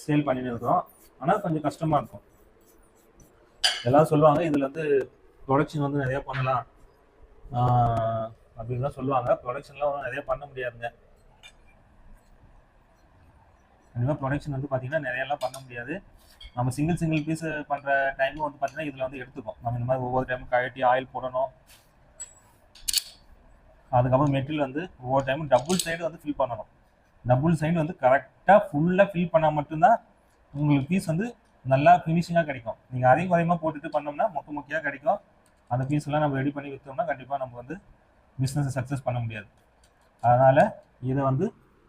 A: சேல் பண்ணிட்டு இருக்கிறோம் ஆனால் கொஞ்சம் கஷ்டமா இருக்கும். எல்லாரும் சொல்லுவாங்க இதில் வந்து ப்ரொடக்ஷன் வந்து நிறைய பண்ணலாம். அப்படின்னு தான் சொல்லுவாங்க. ப்ரொடக்ஷன்லாம் ஒன்றும் நிறைய பண்ண முடியாதுங்க. கண்டிப்பாக ப்ரொடக்ஷன் வந்து பார்த்தீங்கன்னா நிறையெல்லாம் பண்ண முடியாது. நம்ம சிங்கிள் சிங்கிள் பீஸ் பண்ணுற டைமும் வந்து பார்த்தீங்கன்னா இதில் வந்து எடுத்துக்கும் நம்ம இந்த மாதிரி ஒவ்வொரு டைமும் கழட்டி ஆயில் போடணும். அதுக்கப்புறம் மெட்டீரியல் வந்து ஒவ்வொரு டைமும் டபுள் சைடு வந்து ஃபில் பண்ணணும். டபுள் சைடு வந்து கரெக்டாக ஃபுல்லாக ஃபில் பண்ணால் மட்டும்தான் உங்களுக்கு பீஸ் வந்து நல்லா ஃபினிஷிங்காக கிடைக்கும். நீங்கள் அதிக குறையமாக போட்டுட்டு பண்ணோம்னா மொக்க மொக்கையாக கிடைக்கும். அந்த பீஸ்லாம் எல்லாம் நம்ம ரெடி பண்ணி விற்றோம்னா கண்டிப்பாக நம்ம வந்து பிஸ்னஸை சக்ஸஸ் பண்ண முடியாது. அதனால் இதை வந்து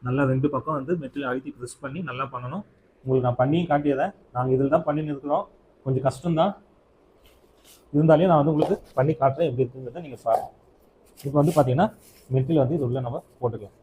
A: நல்லா ரெண்டு பக்கம் வந்து மெட்டீரியல் அழுத்தி ப்ரெஸ் பண்ணி நல்லா பண்ணணும். உங்களுக்கு நான் பண்ணி காட்டியதை நாங்கள் இதில் தான் பண்ணி இருக்கிறோம். கொஞ்சம் கஷ்டம்தான். இருந்தாலையும் நான் வந்து உங்களுக்கு பண்ணி காட்டுறேன் எப்படி இருக்குங்கிறத நீங்கள் பாருங்கள் இப்போ வந்து பார்த்தீங்கன்னா மெட்டீரியல் வந்து இது உள்ளே நம்ம போட்டுக்கலாம்.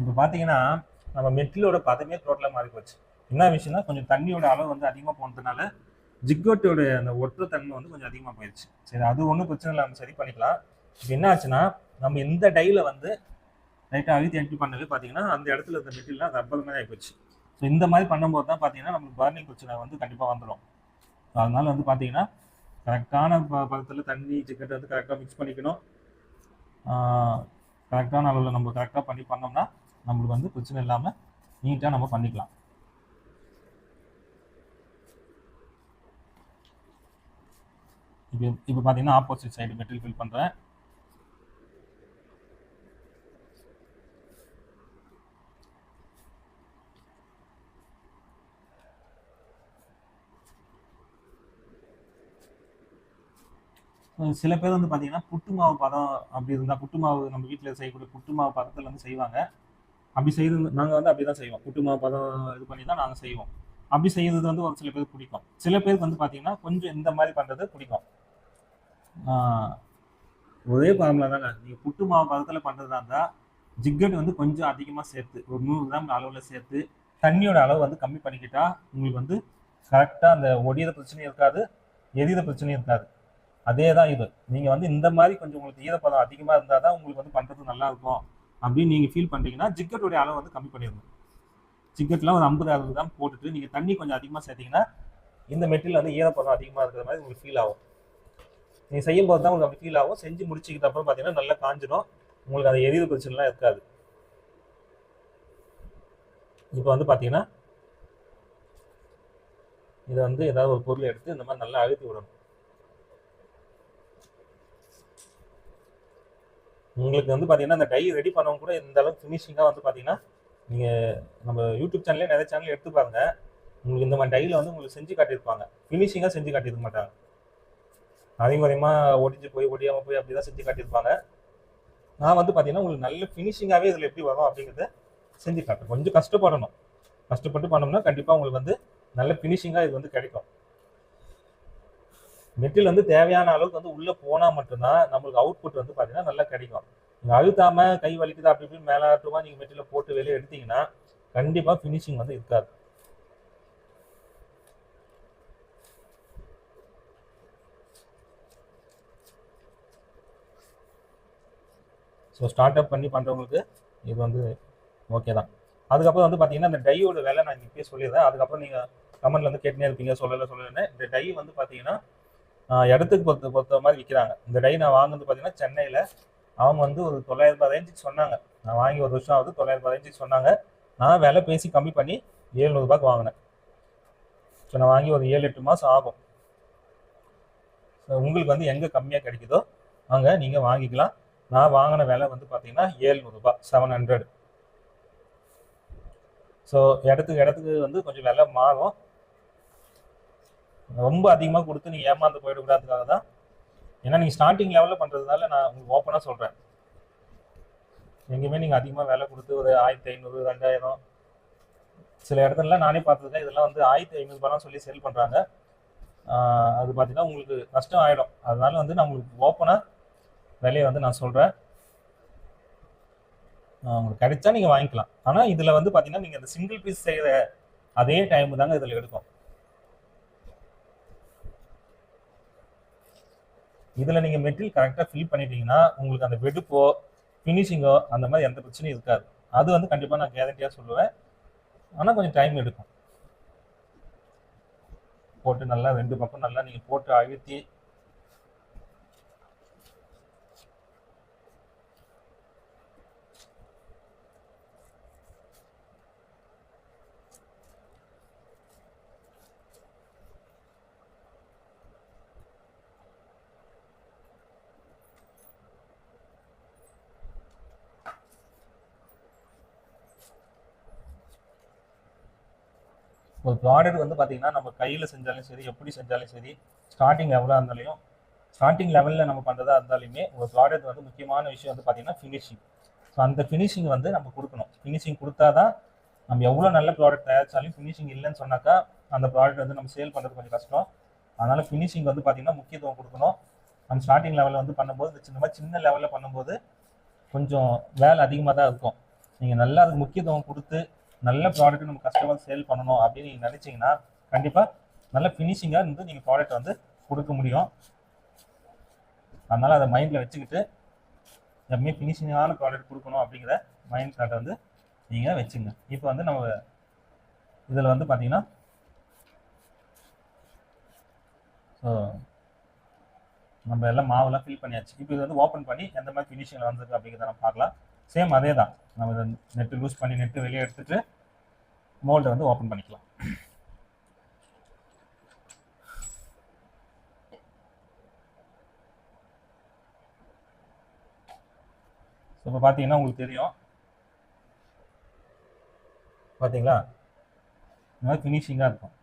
A: இப்போ பார்த்தீங்கன்னா நம்ம மெட்டிலோட பதமே டோட்டலாக மாறி போச்சு என்ன விஷயம்னா கொஞ்சம் தண்ணியோட அளவு வந்து அதிகமாக போனதுனால ஜிக்கோட்டோட அந்த ஒற்ற தன்மை வந்து கொஞ்சம் அதிகமாக போயிடுச்சு சரி அது ஒன்றும் பிரச்சனை இல்லை நம்ம சரி பண்ணிக்கலாம். இப்போ என்ன ஆச்சுன்னா நம்ம இந்த டைல வந்து லைட்டாக அழுத்தி என்ட்ரி பண்ணவே பார்த்தீங்கன்னா அந்த இடத்துல இருந்த மெட்டீரியல்லாம் ரப்பர் மாதிரி ஆகிப்போச்சு ஸோ இந்த மாதிரி பண்ணும்போது தான் பார்த்தீங்கன்னா நம்மளுக்கு பர்னிங் பிரச்சனை வந்து கண்டிப்பாக வந்துடும் ஸோ அதனால வந்து பார்த்தீங்கன்னா கரெக்டான ப பதத்தில் தண்ணி சிக்கெட் வந்து கரெக்டாக மிக்ஸ் பண்ணிக்கணும். கரெக்டான அளவில் நம்ம கரெக்டாக பண்ணி பண்ணோம்னா நம்மளுக்கு வந்து பிரச்சனை இல்லாமல் நீட்டாக நம்ம பண்ணிக்கலாம். இப்போ இப்போ பார்த்தீங்கன்னா ஆப்போசிட் சைடு மெட்டீரியல் ஃபில் பண்ணுறேன் சில பேர் வந்து பார்த்தீங்கன்னா புட்டு மாவு பதம் அப்படி இருந்தால் புட்டு மாவு நம்ம வீட்டில் செய்யக்கூடிய புட்டு மாவு பதத்தில் வந்து செய்வாங்க. அப்படி செய்து நாங்கள் வந்து அப்படி தான் செய்வோம். புட்டு மாவு பதம் இது பண்ணி தான் நாங்கள் செய்வோம். அப்படி செய்யறது வந்து ஒரு சில பேருக்கு பிடிக்கும். சில பேருக்கு வந்து பார்த்தீங்கன்னா கொஞ்சம் இந்த மாதிரி பண்ணுறது பிடிக்கும். ஒரே ஃபார்முலா தானே நீங்கள் புட்டு மாவு பதத்தில் பண்ணுறதா இருந்தால் ஜிக்கட் வந்து கொஞ்சம் அதிகமாக சேர்த்து ஒரு நூறு கிராம் அளவில் சேர்த்து தண்ணியோட அளவு வந்து கம்மி பண்ணிக்கிட்டா உங்களுக்கு வந்து கரெக்டாக அந்த ஒடியிற பிரச்சனையும் இருக்காது எரியிற பிரச்சனையும் இருக்காது. அதே தான் இது. நீங்கள் வந்து இந்த மாதிரி கொஞ்சம் உங்களுக்கு ஈரப்பதம் அதிகமாக இருந்தால் தான் உங்களுக்கு வந்து பண்ணுறது நல்லாயிருக்கும் அப்படின்னு நீங்கள் ஃபீல் பண்ணுறீங்கன்னா ஜிக்கெட்டுடைய அளவு வந்து கம்மி பண்ணிடணும். ஜிக்கெட்லாம் ஒரு ஐம்பது அறுபது கிராம் போட்டுட்டு நீங்கள் தண்ணி கொஞ்சம் அதிகமாக சேர்த்தீங்கன்னா இந்த மெட்டீரியல் வந்து ஈரப்பதம் அதிகமாக இருக்கிற மாதிரி உங்களுக்கு ஃபீல் ஆகும். நீங்கள் செய்யும் போது தான் உங்களுக்கு அப்படி ஃபீல் ஆகும். செஞ்சு முடிச்சுக்கிட்ட அப்புறம் பார்த்தீங்கன்னா நல்லா காஞ்சிடும். உங்களுக்கு அது எரிவு பிரச்சனைலாம் இருக்காது. இப்போ வந்து பார்த்தீங்கன்னா இதை வந்து ஏதாவது ஒரு பொருள் எடுத்து இந்த மாதிரி நல்லா அழுத்தி விடணும். உங்களுக்கு வந்து பார்த்தீங்கன்னா அந்த டை ரெடி பண்ணவங்க கூட இந்த அளவுக்கு ஃபினிஷிங்காக வந்து பார்த்தீங்கன்னா நீங்கள் நம்ம யூடியூப் சேனல்லே நிறைய சேனல் எடுத்து பாருங்க. உங்களுக்கு இந்த மாதிரி டையில் வந்து உங்களுக்கு செஞ்சு காட்டியிருப்பாங்க. ஃபினிஷிங்காக செஞ்சு காட்டியிருக்க மாட்டாங்க. அதையும் குறையமாக ஒடிஞ்சு போய் ஒடியாமல் போய் அப்படி தான் செஞ்சு காட்டியிருப்பாங்க. நான் வந்து பார்த்தீங்கன்னா உங்களுக்கு நல்ல ஃபினிஷிங்காகவே இதில் எப்படி வரும் அப்படிங்கிறத செஞ்சு காட்டுறேன். கொஞ்சம் கஷ்டப்படணும். கஷ்டப்பட்டு பண்ணோம்னா கண்டிப்பாக உங்களுக்கு வந்து நல்ல ஃபினிஷிங்காக இது வந்து கிடைக்கும். மெட்டீரியல் வந்து தேவையான அளவுக்கு வந்து உள்ளே போனால் மட்டும்தான் நம்மளுக்கு அவுட்புட் வந்து பார்த்தீங்கன்னா நல்லா கிடைக்கும். நீங்கள் அழுத்தாம கை வலிக்குது அப்படி இப்படி மேலாட்டுமா நீங்கள் மெட்டீரியல் போட்டு வெளியே எடுத்தீங்கன்னா கண்டிப்பாக ஃபினிஷிங் வந்து இருக்காது. ஸோ ஸ்டார்ட் அப் பண்ணி பண்ணுறவங்களுக்கு இது வந்து ஓகே தான். அதுக்கப்புறம் வந்து பார்த்தீங்கன்னா இந்த டையோட விலை நான் இப்பயே சொல்லிடுறேன். அதுக்கப்புறம் நீங்கள் கமெண்ட்ல வந்து கேட்டுனே இருப்பீங்க சொல்லலை சொல்லலைன்னு. இந்த டை வந்து பார்த்தீங்கன்னா இடத்துக்கு பொறுத்த பொறுத்த மாதிரி விற்கிறாங்க இந்த டை நான் வாங்குறது பார்த்தீங்கன்னா சென்னையில் அவங்க வந்து ஒரு தொள்ளாயிரம் ரூபாய் ரேஞ்சுக்கு சொன்னாங்க. நான் வாங்கி ஒரு வருஷம் ஆகுது தொள்ளாயிரம் ரூபாய் ரேஞ்சுக்கு சொன்னாங்க. நான் விலை பேசி கம்மி பண்ணி ஏழ்நூறுபாய்க்கு வாங்கினேன். ஸோ நான் வாங்கி ஒரு ஏழு எட்டு மாதம் ஆகும். ஸோ உங்களுக்கு வந்து எங்கே கம்மியாக கிடைக்குதோ அங்கே நீங்கள் வாங்கிக்கலாம். நான் வாங்கின விலை வந்து பார்த்தீங்கன்னா ஏழ்நூறுபா செவன் ஹண்ட்ரட் ஸோ இடத்துக்கு இடத்துக்கு வந்து கொஞ்சம் விலை மாறும். ரொம்ப அதிகமாக கொடுத்து நீங்கள் ஏமாந்து போயிடக்கூடாதுக்காக தான். ஏன்னா நீங்கள் ஸ்டார்டிங் லெவலில் பண்ணுறதுனால நான் உங்களுக்கு ஓப்பனாக சொல்கிறேன் எங்கேயுமே நீங்கள் அதிகமாக விலை கொடுத்து ஒரு ஆயிரத்தி ஐநூறு ரெண்டாயிரம் சில இடத்துல நானே பார்த்துருக்கேன். இதெல்லாம் வந்து ஆயிரத்தி ஐநூறுபாலாம் சொல்லி செல் பண்ணுறாங்க அது பார்த்தீங்கன்னா உங்களுக்கு நஷ்டம் ஆகிடும் அதனால வந்து நான் உங்களுக்கு ஓப்பனாக விலையை வந்து நான் சொல்கிறேன் உங்களுக்கு கிடைச்சா நீங்கள் வாங்கிக்கலாம். ஆனால் இதில் வந்து பார்த்தீங்கன்னா நீங்கள் அந்த சிங்கிள் பீஸ் செய்கிற அதே டைம் தாங்க இதில் எடுக்கும். இதில் நீங்கள் மெட்டீரியல் கரெக்டாக ஃபில் பண்ணிட்டீங்கன்னா உங்களுக்கு அந்த வெடுப்போ ஃபினிஷிங்கோ அந்த மாதிரி எந்த பிரச்சனையும் இருக்காது. அது வந்து கண்டிப்பாக நான் கேரண்டியாக சொல்லுவேன். ஆனால் கொஞ்சம் டைம் எடுக்கும். போட்டு நல்லா ரெண்டு பக்கம் நல்லா நீங்கள் போட்டு அழுத்தி ஒரு ப்ராடக்ட் வந்து பார்த்தீங்கன்னா நம்ம கையில் செஞ்சாலும் சரி எப்படி செஞ்சாலும் சரி ஸ்டார்டிங் லெவலாக இருந்தாலையும் ஸ்டார்டிங் லெவலில் நம்ம பண்ணுறதா இருந்தாலுமே ஒரு ப்ராடக்ட் வந்து முக்கியமான விஷயம் வந்து பார்த்தீங்கன்னா ஃபினிஷிங் ஸோ அந்த ஃபினிஷிங் வந்து நம்ம கொடுக்கணும். ஃபினிஷிங் கொடுத்தா தான் நம்ம எவ்வளோ நல்ல ப்ராடக்ட் தயாரிச்சாலும் ஃபினிஷிங் இல்லைன்னு சொன்னாக்கா அந்த ப்ராடக்ட் வந்து நம்ம சேல் பண்ணுறது கொஞ்சம் கஷ்டம். அதனால் ஃபினிஷிங் வந்து பார்த்தீங்கன்னா முக்கியத்துவம் கொடுக்கணும். நம்ம ஸ்டார்டிங் லெவலில் வந்து பண்ணும்போது இந்த சின்ன மாதிரி சின்ன லெவலில் பண்ணும்போது கொஞ்சம் வேலை அதிகமாக தான் இருக்கும். நீங்கள் நல்லா அதுக்கு முக்கியத்துவம் கொடுத்து நல்ல ப்ராடக்ட் நம்ம கஸ்டமர் சேல் பண்ணணும் அப்படின்னு நீங்கள் நினச்சிங்கன்னா கண்டிப்பாக நல்ல ஃபினிஷிங்காக இருந்து நீங்கள் ப்ராடக்ட் வந்து கொடுக்க முடியும். அதனால் அதை மைண்டில் வச்சுக்கிட்டு எப்பவுமே ஃபினிஷிங்கான ப்ராடக்ட் கொடுக்கணும் அப்படிங்கிற மைண்ட் செட்டை வந்து நீங்கள் வச்சுங்க. இப்போ வந்து நம்ம இதில் வந்து பார்த்தீங்கன்னா ஸோ நம்ம எல்லாம் மாவெல்லாம் ஃபில் பண்ணியாச்சு. இப்போ இது வந்து ஓப்பன் பண்ணி எந்த மாதிரி ஃபினிஷிங்கில் வந்திருக்கு அப்படிங்கிறத நம்ம பார்க்கலாம். சேம் அதே தான் நம்ம இதை நெட்டு லூஸ் பண்ணி நெட்டு வெளியே எடுத்துட்டு மோல்டை வந்து ஓப்பன் பண்ணிக்கலாம். ஸோ இப்போ பார்த்தீங்கன்னா உங்களுக்கு தெரியும். பார்த்தீங்களா இந்த மாதிரி ஃபினிஷிங்காக இருக்கும்.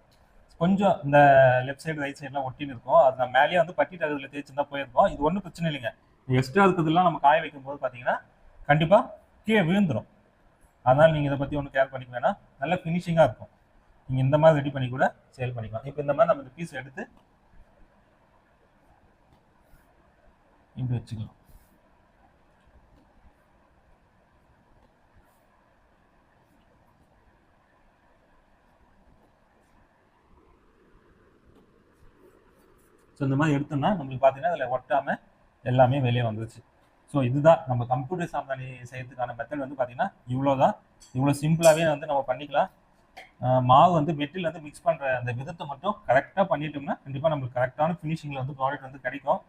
A: கொஞ்சம் இந்த லெஃப்ட் சைடு ரைட் சைட்லாம் ஒட்டின்னு இருக்கும். அது நான் மேலேயே வந்து பட்டி தகுதியில் தேய்ச்சிருந்தா போயிருக்கோம். இது ஒன்றும் பிரச்சனை இல்லைங்க. எக்ஸ்ட்ரா இருக்கிறதுலாம் நம்ம காய வைக்கும் போது பார்த்தீங்கன்னா கண்டிப்பாக கீழே விழுந்துடும் அதனால் நீங்கள் இதை பற்றி ஒன்றும் கேர் பண்ணிக்க வேணாம். நல்ல ஃபினிஷிங்காக இருக்கும். நீங்கள் இந்த மாதிரி ரெடி பண்ணி கூட சேல் பண்ணிக்கலாம். இப்போ இந்த மாதிரி நம்ம இந்த பீஸ் எடுத்து இப்படி வச்சுக்கலாம். ஸோ இந்த மாதிரி எடுத்தோம்னா நம்மளுக்கு பார்த்தீங்கன்னா அதில் ஒட்டாமல் எல்லாமே வெளியே வந்துருச்சு. ஸோ இதுதான் நம்ம கம்ப்யூட்டர் சாம்பிராணி செய்யறதுக்கான மெத்தட் வந்து பார்த்தீங்கன்னா இவ்வளோ தான் இவ்வளோ சிம்பிளாகவே வந்து நம்ம பண்ணிக்கலாம். மாவு வந்து மெட்டில் வந்து மிக்ஸ் பண்ணுற அந்த விதத்தை மட்டும் கரெக்டாக பண்ணிட்டோம்னா கண்டிப்பாக நம்மளுக்கு கரெக்டான ஃபினிஷிங்கில் வந்து ப்ராடக்ட் வந்து கிடைக்கும்.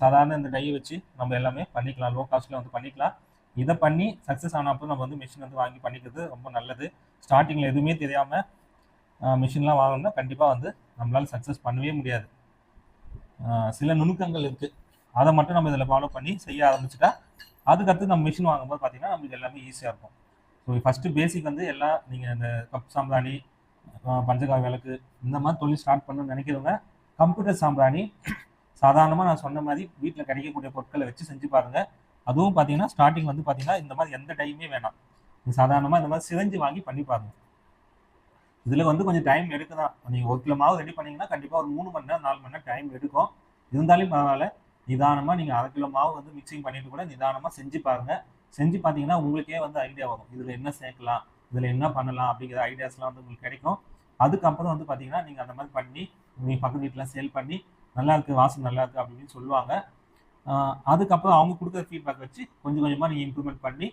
A: சாதாரண இந்த டையை வச்சு நம்ம எல்லாமே பண்ணிக்கலாம். லோ காஸ்ட்டில் வந்து பண்ணிக்கலாம். இதை பண்ணி சக்ஸஸ் ஆனப்போ நம்ம வந்து மிஷின் வந்து வாங்கி பண்ணிக்கிறது ரொம்ப நல்லது. ஸ்டார்டிங்கில் எதுவுமே தெரியாமல் மிஷின்லாம் வாங்கணும்னா கண்டிப்பாக வந்து நம்மளால் சக்ஸஸ் பண்ணவே முடியாது. சில நுணுக்கங்கள் இருக்குது அதை மட்டும் நம்ம இதில் ஃபாலோ பண்ணி செய்ய ஆரம்பிச்சிட்டா அதுக்கடுத்து நம்ம மிஷின் வாங்கும்போது பார்த்தீங்கன்னா நமக்கு எல்லாமே ஈஸியாக இருக்கும். ஸோ ஃபஸ்ட்டு பேசிக் வந்து எல்லாம் நீங்கள் இந்த கப் சாம்பிராணி ஆஹ் பஞ்சகாய விளக்கு இந்த மாதிரி தொழில் ஸ்டார்ட் பண்ணணும்னு நினைக்கிறவங்க கம்ப்யூட்டர் சாம்பிராணி சாதாரணமாக நான் சொன்ன மாதிரி வீட்டில் கிடைக்கக்கூடிய பொருட்களை வச்சு செஞ்சு பாருங்கள் அதுவும் பார்த்தீங்கன்னா ஸ்டார்டிங் வந்து பார்த்தீங்கன்னா இந்த மாதிரி எந்த டைமே வேணாம். நீங்கள் சாதாரணமாக இந்த மாதிரி சிதைஞ்சு வாங்கி பண்ணி பாருங்கள் இதில் வந்து கொஞ்சம் டைம் எடுக்குதான். நீங்கள் ஒரு கிலோ மாவு ரெடி பண்ணிங்கன்னா கண்டிப்பாக ஒரு மூணு மணி நேரம் நாலு மணி நேரம் டைம் எடுக்கும். இருந்தாலும் பரவாயில்ல. நிதானமாக நீங்கள் அரை கிலோ மாவு வந்து மிக்சிங் பண்ணிட்டு கூட நிதானமாக செஞ்சு பாருங்க. செஞ்சு பார்த்தீங்கன்னா உங்களுக்கே வந்து ஐடியா வரும். இதில் என்ன சேர்க்கலாம் இதில் என்ன பண்ணலாம் அப்படிங்கிற ஐடியாஸ்லாம் வந்து உங்களுக்கு கிடைக்கும். அதுக்கப்புறம் வந்து பார்த்தீங்கன்னா நீங்கள் அந்த மாதிரி பண்ணி நீங்கள் பக்கத்து வீட்டில் சேல் பண்ணி நல்லா இருக்குது வாசம் நல்லா இருக்குது அப்படின்னு சொல்லுவாங்க. அதுக்கப்புறம் அவங்க கொடுக்குற ஃபீட்பேக் வச்சு கொஞ்சம் கொஞ்சமாக நீங்கள் இம்ப்ரூவ்மெண்ட் பண்ணி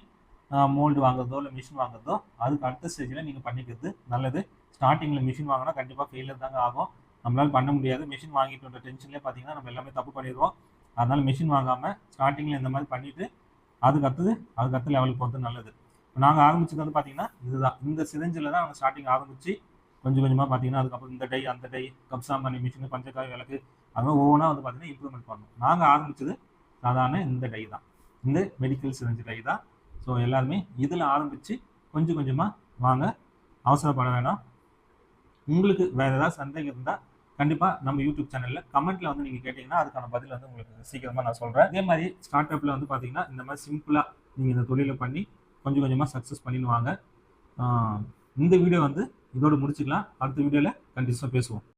A: மோல்டு வாங்குறதோ இல்லை மிஷின் வாங்குறதோ அதுக்கு அடுத்த ஸ்டேஜில் நீங்கள் பண்ணிக்கிறது நல்லது. ஸ்டார்டிங்கில் மிஷின் வாங்கினா கண்டிப்பாக ஃபெயிலியர் தாங்க ஆகும். நம்மளால் பண்ண முடியாது. மிஷின் வாங்கிட்டு டென்ஷன்லேயே பார்த்தீங்கன்னா நம்ம எல்லாமே தப்பு பண்ணிடுவோம். அதனால மிஷின் வாங்காமல் ஸ்டார்டிங்கில் இந்த மாதிரி பண்ணிட்டு அதுக்கு அடுத்தது அதுக்கு அடுத்த லெவலுக்கு போகிறது நல்லது. நாங்கள் ஆரம்பிச்சது வந்து பார்த்தீங்கன்னா இதுதான். இந்த சிதஞ்சில் தான் நாங்கள் ஸ்டார்டிங் ஆரம்பிச்சு கொஞ்சம் கொஞ்சமாக பார்த்தீங்கன்னா அதுக்கப்புறம் இந்த டை அந்த டை கப்சாம்பனி மிஷின் பஞ்சக்காய் விளக்கு அதுமாதிரி ஒவ்வொன்றா வந்து பார்த்தீங்கன்னா இம்ப்ரூவ்மெண்ட் பண்ணணும் நாங்கள் ஆரம்பிச்சது சாதாரண இந்த டை தான். இந்த மெடிக்கல் சிதஞ்சு டை தான். ஸோ எல்லாருமே இதில் ஆரம்பித்து கொஞ்சம் கொஞ்சமாக வாங்க. அவசரப்பட வேணாம். உங்களுக்கு வேறு ஏதாவது சந்தேகம் இருந்தால் கண்டிப்பாக நம்ம யூடியூப் சேனலில் கமெண்ட்டில் வந்து நீங்கள் கேட்டிங்கன்னா அதுக்கான பதில் வந்து உங்களுக்கு சீக்கிரமாக நான் சொல்கிறேன் அதே மாதிரி ஸ்டார்ட் அப்பில் வந்து பார்த்தீங்கன்னா இந்த மாதிரி சிம்பிளாக நீங்கள் இந்த தொழிலை பண்ணி கொஞ்சம் கொஞ்சமாக சக்ஸஸ் பண்ணின்னு வாங்க. இந்த வீடியோ வந்து இதோடு முடிச்சுக்கலாம். அடுத்த வீடியோவில் கண்டிப்பாக பேசுவோம்.